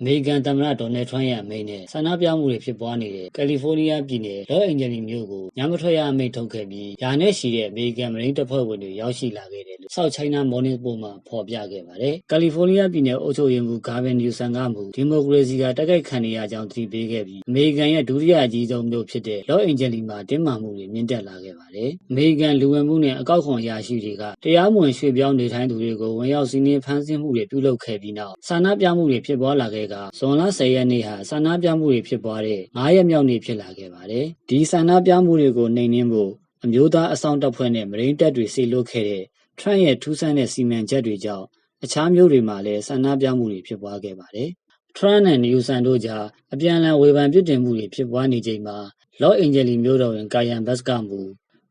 အမေရိကန်သမ္မတဒေါ်နယ်ထရန့်ရဲ့အမိန့်နဲ့ဆန္ဒပြမှုတွေဖြစ်ပွားနေတဲ့ကယ်လီဖိုးနီးယားပြည်နယ်လော့အန်ဂျယ်လီမြို့ကိုညမထွက်ရအမိန့်ထုတ်ခဲ့ပြီးယာနဲ့ရှိတဲ့အမေရိကန်မရင်းတပ်ဖွဲ့ဝင်တွေရောက်ရှိလာခဲ့တယ်လို့ South China Morning Post မှာဖော်ပြခဲ့ပါတယ်။ကယ်လီဖိုးနီးယားပြည်နယ်အုပ်ချုပ်ရေးမှူးဂါဗင်နျူဆန်ကမူဒီမိုကရေစီကတိုက်ခိုက်ခံနေရကြောင်းသတိပေးခဲ့ပြီးအမေရိကန်ရဲ့ဒုတိယအကြီးဆုံးမြို့ဖြစ်တဲ့လော့အန်ဂျယ်လီမှာတင်းမာမှုတွေမြင့်တက်လာခဲ့ပါတယ်။အမေရိကန်လူဝင်မှုနဲ့အကောက်ခွန်အရာရှိတွေကတရားမဝင်ရွှေ့ပြောင်းနေထိုင်သူတွေကိုဝင်ရောက်စီးနင်းဖမ်းဆီးမှုတွေပြုလုပ်ခဲ့ပြီးနောက်ဆန္ဒပြမှုတွေဖြစ်ပွားလာခဲ့ကဇွန်လ10ရက်နေ့ဟာဆန္ဒပြမှုတွေဖြစ်ပွားတဲ့9ရက်မြောက်နေ့ဖြစ်လာခဲ့ပါတယ်။ဒီဆန္ဒပြမှုတွေကိုနှိမ်နင်းဖို့အမျိုးသားအဆောင်တပ်ဖွဲ့နဲ့မရင်းတပ်တွေစေလွှတ်ခဲ့တဲ့ ထရန့်ရဲ့ ထူးဆန်းတဲ့ စီမံချက်တွေကြောင့် အခြားမြို့တွေမှာလည်း ဆန္ဒပြမှုတွေ ဖြစ်ပွားခဲ့ပါတယ်။ထရန့်နဲ့နယူဆန်တို့ကြား အပြန်အလှန် ဝေဖန်ပြစ်တင်မှုတွေ ဖြစ်ပွားနေချိန်မှာ လော့အန်ဂျယ်လီမြို့တော်ဝင်ကာယန်ဘတ်စ်ကမူ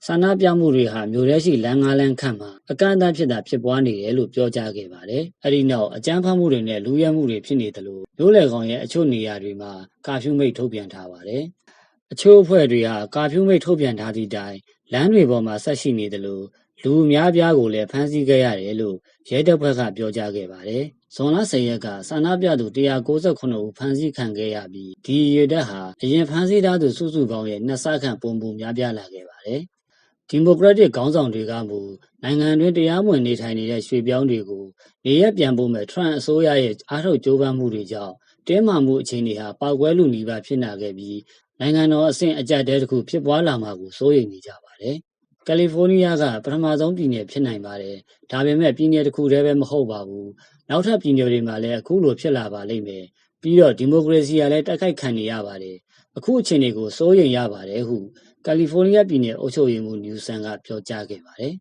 ဆန္ဒပြမှုတွေဟာ မြို့ထဲရှိ လမ်းငါးလမ်းခန့်မှာ အကန့်အသတ်ဖြစ်တာဖြစ်ပွားနေတယ်လို့ ပြောကြားခဲ့ပါတယ်။အဲဒီနောက် အကြမ်းဖက်မှုတွေနဲ့လူရဲမှုတွေ ဖြစ်နေသလို မြို့လေကောင်ရဲ့ အချို့နေရာတွေမှာ ကာဖြူးမိတ်ထုတ်ပြန်ထားပါတယ်။အချို့အဖွဲ့တွေဟာ ကာဖြူးမိတ်ထုတ်ပြန်ထားသည့်တိုင် လမ်းတွေပေါ်မှာ ဆက်ရှိနေသလို လူအများပြားကိုလည်းဖမ်းဆီးခဲ့ရတယ်လို့ရဲတပ်ဖွဲ့ကပြောကြားခဲ့ပါတယ်။ဇွန်လ10ရက်ကဆန္ဒပြသူ198ဦးဖမ်းဆီးခံခဲ့ရပြီးဒီရည်တက်ဟာအရင်ဖမ်းဆီးထားသူစုစုပေါင်းရဲ့နှစ်ဆခန့်ပုံပုံများပြားလာခဲ့ပါတယ်။ဒီမိုကရက်တစ်ခေါင်းဆောင်တွေကမူနိုင်ငံတွင်းတရားမဝင်နေထိုင်နေတဲ့ရွှေပြောင်းတွေကိုနေရက်ပြန်ပို့မဲ့ထရန့်အစိုးရရဲ့အားထုတ်ကြိုးပမ်းမှုတွေကြောင့်တင်းမာမှုအခြေအနေဟာပောက်ကွဲလူနီးပါးဖြစ်လာခဲ့ပြီးနိုင်ငံတော်အဆင့်အကြက်တဲတစ်ခုဖြစ်ပွားလာမှာကိုစိုးရိမ်နေကြပါတယ်။ ကယ်လီဖိုးနီးယားကပထမဆုံးပြည်နယ်ဖြစ်နိုင်ပါတယ်။ဒါပေမဲ့ပြည်နယ်တစ်ခုတည်းပဲမဟုတ်ပါဘူး။နောက်ထပ်ပြည်နယ်တွေမှာလည်းအခုလိုဖြစ်လာပါလိမ့်မယ်။ပြီးတော့ဒီမိုကရေစီကလည်းတိုက်ခိုက်ခံနေရပါတယ်။အခုအခြေအနေကိုစိုးရိမ်ရပါတယ်ဟုကယ်လီဖိုးနီးယားပြည်နယ်အုပ်ချုပ်ရေးမှူးနျူဆန်ကပြောကြားခဲ့ပါတယ်။